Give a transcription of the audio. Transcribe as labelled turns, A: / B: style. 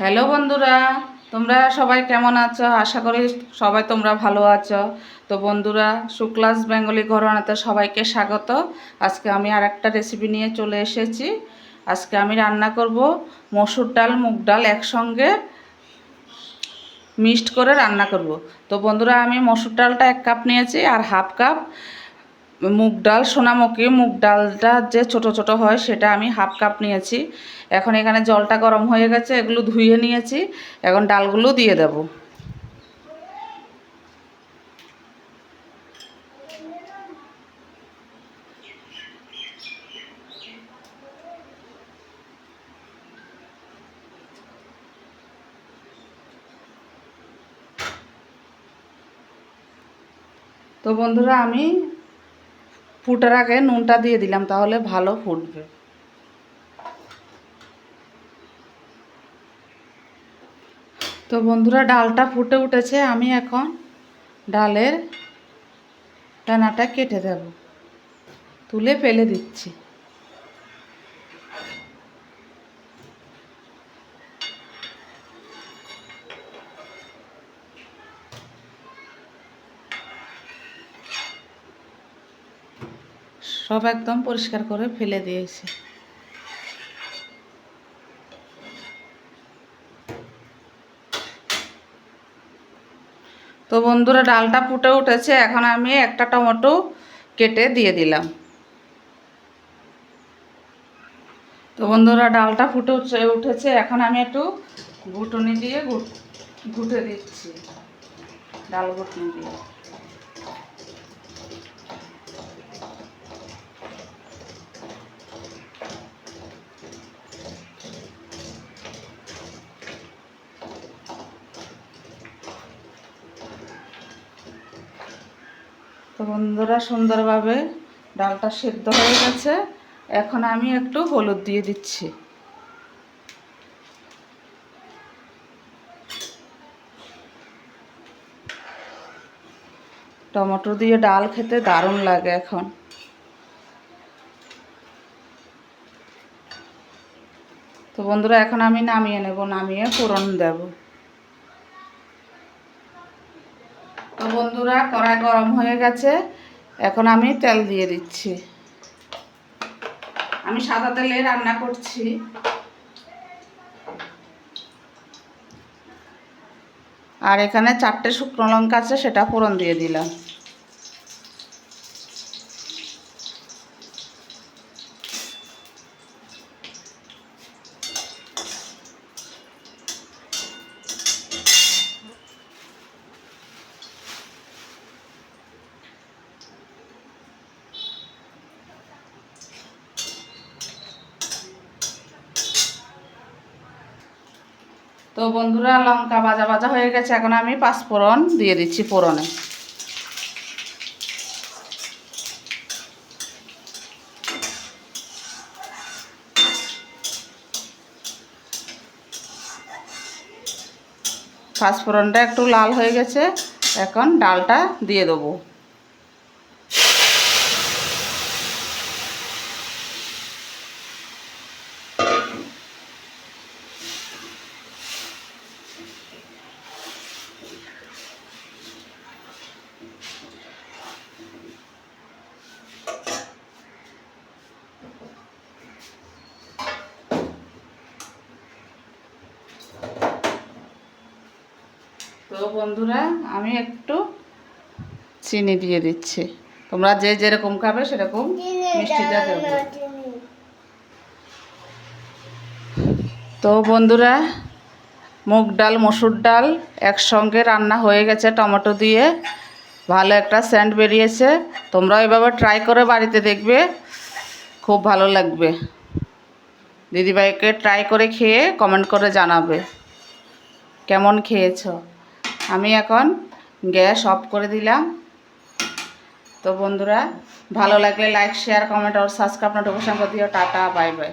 A: Hello বন্ধুরা, তোমরা সবাই কেমন আছো? আশা করি সবাই তোমরা ভালো আছো। তো বন্ধুরা, শুক্লাস বেঙ্গলি ঘরোয়ানাতে সবাইকে স্বাগত। আজকে আমি আর একটা রেসিপি নিয়ে চলে এসেছি। আজকে আমি রান্না করব মসুর ডাল, মুগ ডাল একসঙ্গে মিক্সড করে রান্না করব। তো বন্ধুরা, আমি মসুর ডালটা এক কাপ নিয়েছি আর হাফ কাপ মুগ ডাল, সোনামুখী মুগ ডালটা যে ছোট ছোট হয় সেটা আমি হাফ কাপ নিয়েছি। এখন এখানে জলটা গরম হয়ে গেছে, এগুলো ধুয়ে নিয়েছি। এখন ডালগুলো দিয়ে দেব। তো বন্ধুরা, আমি ফুটার আগে নুনটা দিয়ে দিলাম, তাহলে ভালো ফুটবে। তো বন্ধুরা, ডালটা ফুটে উঠেছে, আমি এখন ডালের দানাটা কেটে দেব। তুলে ফেলে দিচ্ছি। সব একদম পরিষ্কার করে ফেলে দিয়েছি। তো বন্ধুরা, ডালটা ফুটে উঠেছে। এখন আমি একটা টমেটো কেটে দিয়ে দিলাম। তো বন্ধুরা, ডালটা ফুটে উঠে, উঠেছে। এখন আমি একটু ঘুটনি দিয়ে ঘুটে দিচ্ছি। ডাল ঘুটনি দিয়ে। তো বন্ধুরা, সুন্দরভাবে ডালটা সেদ্ধ হয়ে গেছে। এখন আমি একটু হলুদ দিয়ে দিচ্ছি। টমেটো দিয়ে ডাল খেতে দারুণ লাগে এখন। তো বন্ধুরা, এখন আমি নামিয়ে নেব, নামিয়ে ফোড়ন দেব। তো বন্ধুরা, কড়াই গরম হয়ে গেছে। এখন আমি তেল দিয়ে দিচ্ছি। আমি সাদা তেলে রান্না করছি। আর এখানে চারটে শুকনো লঙ্কা আছে, সেটা ফোড়ন দিয়ে দিলাম। তো বন্ধুরা, লঙ্কা ভাজা ভাজা হয়ে গেছে। এখন আমি পাঁচফোড়ন দিয়ে দিচ্ছি ফোড়নে। পাঁচফোড়নটা একটু লাল হয়ে গেছে। এখন ডালটা দিয়ে দেবো। তো বন্ধুরা, আমি একটু চিনি দিয়ে দিচ্ছি। তোমরা যে যেরকম খাবে সেরকম মিষ্টিটা দেবো। তো বন্ধুরা, মুগ ডাল, মসুর ডাল একসঙ্গে রান্না হয়ে গেছে টমেটো দিয়ে। ভালো একটা স্যান্ড বেরিয়েছে। তোমরা এভাবে ট্রাই করে বাড়িতে দেখবে। খুব ভালো লাগবে। দিদিভাইকে ট্রাই করে খেয়ে কমেন্ট করে জানাবে। কেমন খেয়েছো? আমি এখন গ্যাস অফ করে দিলাম। তো বন্ধুরা, ভালো লাগলে লাইক শেয়ার কমেন্ট আর সাবস্ক্রাইব নোটিফিকেশন করে দিও। Tata bye bye